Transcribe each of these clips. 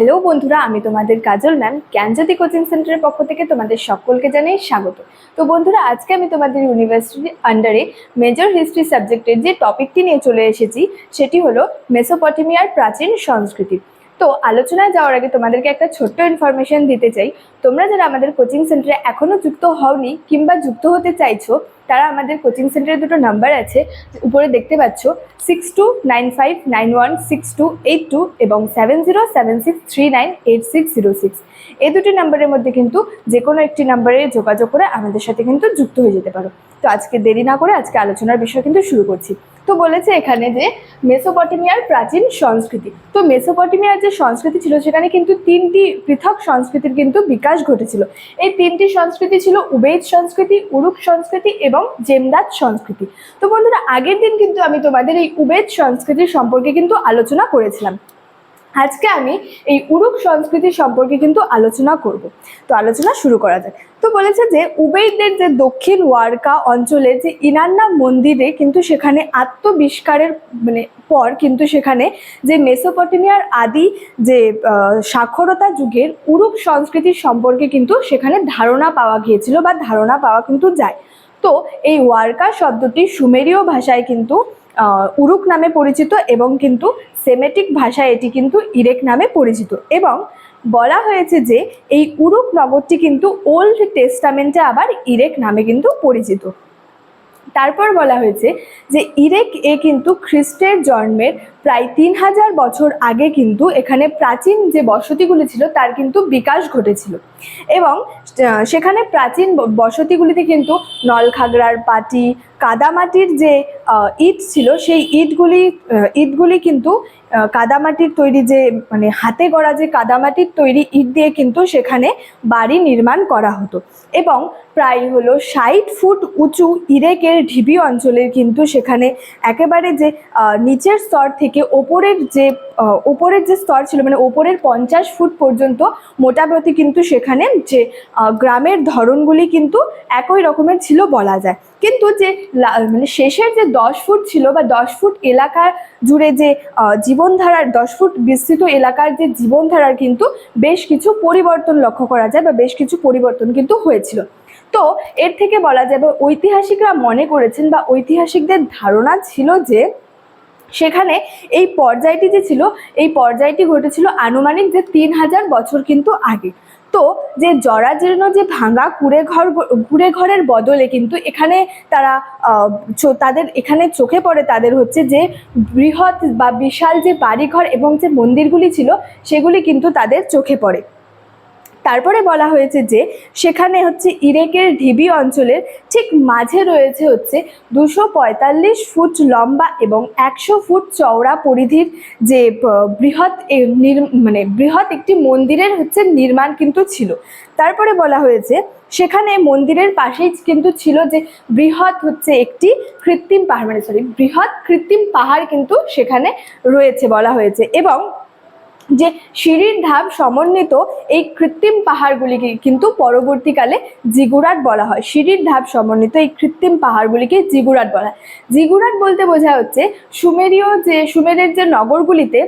Hello বন্ধুরা, আমি তোমাদের কাজল ম্যাম জ্ঞানজ্যোতি কোচিং সেন্টারের পক্ষ থেকে তোমাদের সকলকে জানাই স্বাগত। তো বন্ধুরা, আজকে আমি তোমাদের ইউনিভার্সিটির আন্ডারে মেজর হিস্ট্রি সাবজেক্টের যে টপিকটি নিয়ে চলে এসেছি, সেটি হলো মেসোপটেমিয়ার প্রাচীন সংস্কৃতি। তো আলোচনায় যাওয়ার আগে তোমাদেরকে একটা ছোট্ট ইনফরমেশন দিতে চাই। তোমরা যারা আমাদের কোচিং সেন্টারে এখনও যুক্ত হওনি কিংবা যুক্ত হতে চাইছো, তারা আমাদের কোচিং সেন্টারে দুটো নাম্বার আছে, উপরে দেখতে পাচ্ছ six two nine five nine one six two eight two এবং seven zero seven six three nine eight six zero six এই দুটি নাম্বারের মধ্যে কিন্তু যে কোনো একটি নাম্বারে যোগাযোগ করে আমাদের সাথে কিন্তু যুক্ত হয়ে যেতে পারো। তো আজকে দেরি না করে আজকে আলোচনার বিষয় কিন্তু শুরু করছি। তো বলেছে এখানে যে মেসোপটেমিয়ার প্রাচীন সংস্কৃতি। তো মেসোপটেমিয়ার যে সংস্কৃতি ছিল, সেখানে কিন্তু তিনটি পৃথক সংস্কৃতির কিন্তু বিকাশ ঘটেছিল। এই তিনটি সংস্কৃতি ছিল উবেদ সংস্কৃতি, উরুক সংস্কৃতি এবং জেমদাত সংস্কৃতি। তো বন্ধুরা, আগের দিন কিন্তু আমি তোমাদের এই উবেদ সংস্কৃতি সম্পর্কে কিন্তু আলোচনা করেছিলাম। আজকে আমি এই উরুক সংস্কৃতি সম্পর্কে কিন্তু আলোচনা করব। তো আলোচনা শুরু করা যাক। তো বলেছে যে উবেইদের যে দক্ষিণ ওয়ারকা অঞ্চলে যে ইনান্না মন্দিরে কিন্তু সেখানে আত্মবিষ্কারের মানে পর কিন্তু সেখানে যে মেসোপটেমিয়ার আদি যে সাক্ষরতা যুগের উরুক সংস্কৃতির সম্পর্কে কিন্তু সেখানে ধারণা পাওয়া গিয়েছিল বা ধারণা পাওয়া কিন্তু যায়। তো এই ওয়ার্কা শব্দটি সুমেরীয় ভাষায় কিন্তু উরুক নামে পরিচিত এবং কিন্তু সেমেটিক ভাষায় এটি কিন্তু ইরেক নামে পরিচিত। এবং বলা হয়েছে যে এই উরুক নগরটি কিন্তু ওল্ড টেস্টামেন্টে আবার ইরেক নামে কিন্তু পরিচিত। তারপর বলা হয়েছে যে ইরেক এ কিন্তু খ্রিস্টের জন্মের প্রায় তিন হাজার বছর আগে কিন্তু এখানে প্রাচীন যে বসতিগুলি ছিল তার কিন্তু বিকাশ ঘটেছিল। এবং সেখানে প্রাচীন বসতিগুলিতে কিন্তু নলখাগড়ার পাটি কাদামাটির যে ইট ছিল, সেই ইটগুলি ইটগুলি কিন্তু কাদামাটির তৈরি যে মানে হাতে গড়া যে কাদামাটির তৈরি ইট দিয়ে কিন্তু সেখানে বাড়ি নির্মাণ করা হতো। এবং প্রায় হলো ষাট ফুট উঁচু ইরেকের ঢিবি অঞ্চলের কিন্তু সেখানে একেবারে যে নিচের স্তর থেকে ওপরের যে ওপরের যে স্তর ছিল মানে ওপরের পঞ্চাশ ফুট পর্যন্ত মোটামুটি কিন্তু সেখানে যে গ্রামের ধরনগুলি কিন্তু একই রকমের ছিল বলা যায়। কিন্তু যে মানে শেষের যে দশ ফুট ছিল বা দশ ফুট এলাকার জুড়ে যে জীবনধারার, দশ ফুট বিস্তৃত এলাকার যে জীবনধারার কিন্তু বেশ কিছু পরিবর্তন লক্ষ্য করা যায় বা বেশ কিছু পরিবর্তন কিন্তু হয়েছিল। তো এর থেকে বলা যাবে ঐতিহাসিকরা মনে করেছেন বা ঐতিহাসিকদের ধারণা ছিল যে সেখানে এই পর্যায়টি যে ছিল, এই পর্যায়টি ঘটেছিল আনুমানিক যে তিন হাজার বছর কিন্তু আগে। তো যে জরাজীর্ণ যে ভাঙা কুড়ে ঘর, কুড়ে ঘরের বদলে কিন্তু এখানে তারা তাদের এখানে চোখে পড়ে তাদের হচ্ছে যে বৃহৎ বা বিশাল যে বাড়িঘর এবং যে মন্দিরগুলি ছিল, সেগুলি কিন্তু তাদের চোখে পড়ে। তারপরে বলা হয়েছে যে সেখানে হচ্ছে ইরেকের ঢিবি অঞ্চলের ঠিক মাঝে রয়েছে হচ্ছে দুশো পঁয়তাল্লিশ ফুট লম্বা এবং একশো ফুট চওড়া পরিধির যে বৃহৎ মানে বৃহৎ একটি মন্দিরের হচ্ছে নির্মাণ কিন্তু ছিল। তারপরে বলা হয়েছে সেখানে মন্দিরের পাশেই কিন্তু ছিল যে বৃহৎ হচ্ছে একটি কৃত্রিম পাহাড় মানে সরি বৃহৎ কৃত্রিম পাহাড় কিন্তু সেখানে রয়েছে বলা হয়েছে এবং যে সিঁড়ির ধাপ সমন্বিত এই কৃত্রিম পাহাড়গুলিকে কিন্তু পরবর্তীকালে জিগুরাট বলা হয়। সিঁড়ির ধাপ সমন্বিত এই কৃত্রিম পাহাড়গুলিকে জিগুরাট বলা হয়। জিগুরাট বলতে বোঝা হচ্ছে সুমেরীয় যে, সুমেরের যে নগরগুলিতে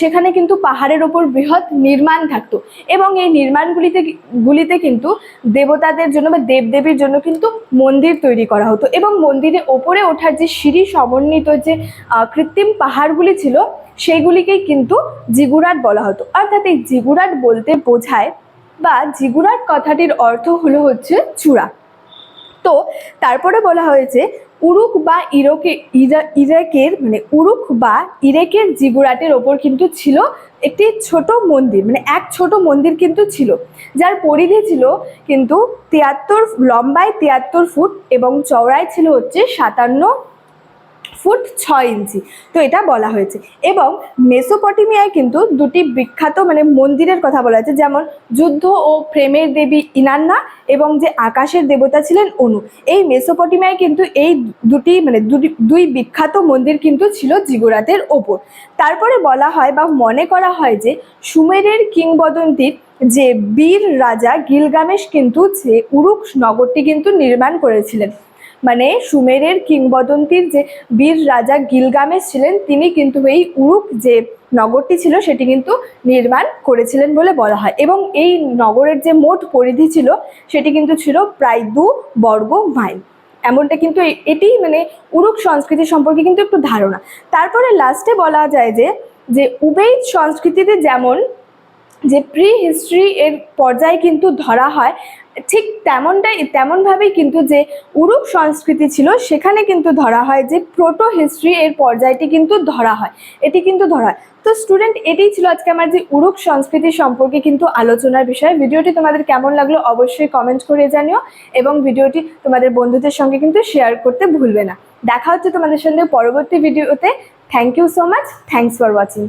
সেখানে কিন্তু পাহাড়ের ওপর বৃহৎ নির্মাণ থাকতো এবং এই নির্মাণগুলিতে, গুলিতে কিন্তু দেবতাদের জন্য বা দেবদেবীর জন্য কিন্তু মন্দির তৈরি করা হতো এবং মন্দিরের ওপরে ওঠার যে সিঁড়ি সমন্বিত যে কৃত্রিম পাহাড়গুলি ছিল সেইগুলিকেই কিন্তু জিগুরাট বলা হতো। অর্থাৎ এই জিগুরাট বলতে বোঝায় বা জিগুরাট কথাটির অর্থ হলো হচ্ছে চূড়া। তো তারপরে বলা হয়েছে, উরুক বা ইরকে, ইরা- ইরাকের মানে উরুক বা ইরেকের জিগুরাটের ওপর কিন্তু ছিল একটি ছোট মন্দির মানে এক ছোট মন্দির কিন্তু ছিল, যার পরিধি ছিল কিন্তু তিয়াত্তর, লম্বায় তিয়াত্তর ফুট এবং চওড়ায় ছিল হচ্ছে সাতান্ন ফুট ছয় ইঞ্চি। তো এটা বলা হয়েছে। এবং মেসোপটেমিয়ায় কিন্তু দুটি বিখ্যাত মানে মন্দিরের কথা বলা হয়েছে, যেমন যুদ্ধ ও প্রেমের দেবী ইনান্না এবং যে আকাশের দেবতা ছিলেন অনু। এই মেসোপটেমিয়ায় কিন্তু এই দুটি মানে দুটি, দুই বিখ্যাত মন্দির কিন্তু ছিল জিগুরাতের ওপর। তারপরে বলা হয় বা মনে করা হয় যে সুমেরের কিংবদন্তির যে বীর রাজা গিলগামেশ কিন্তু যে উরুক নগরটি কিন্তু নির্মাণ করেছিলেন। মানে সুমেরের কিংবদন্তির যে বীর রাজা গিলগামেশ ছিলেন, তিনি কিন্তু এই উরুক যে নগরটি ছিল, সেটি কিন্তু নির্মাণ করেছিলেন বলে বলা হয়। এবং এই নগরের যে মোট পরিধি ছিল, সেটি কিন্তু ছিল প্রায় দু বর্গ মাইল। এমনটা কিন্তু এটি মানে উরুক সংস্কৃতি সম্পর্কে কিন্তু একটু ধারণা। তারপরে লাস্টে বলা যায় যে যে উবেইদ সংস্কৃতিতে যেমন যে প্রি হিস্ট্রি এর পর্যায়ে কিন্তু ধরা হয় ঠিক তেমনটাই, তেমনভাবেই কিন্তু যে উরুক সংস্কৃতি ছিল, সেখানে কিন্তু ধরা হয় যে প্রোটো হিস্ট্রি এর পর্যায়টি কিন্তু ধরা হয়, এটি কিন্তু ধরা হয়। তো স্টুডেন্ট এটাই ছিল আজকে আমার যে উরুক সংস্কৃতি সম্পর্কে কিন্তু আলোচনার বিষয়। ভিডিওটি তোমাদের কেমন লাগল অবশ্যই কমেন্ট করে জানিও এবং ভিডিওটি তোমাদের বন্ধুদের সঙ্গে কিন্তু শেয়ার করতে ভুলবে না। দেখা হচ্ছে তোমাদের সঙ্গে পরবর্তী ভিডিওতে thank you so much thanks for watching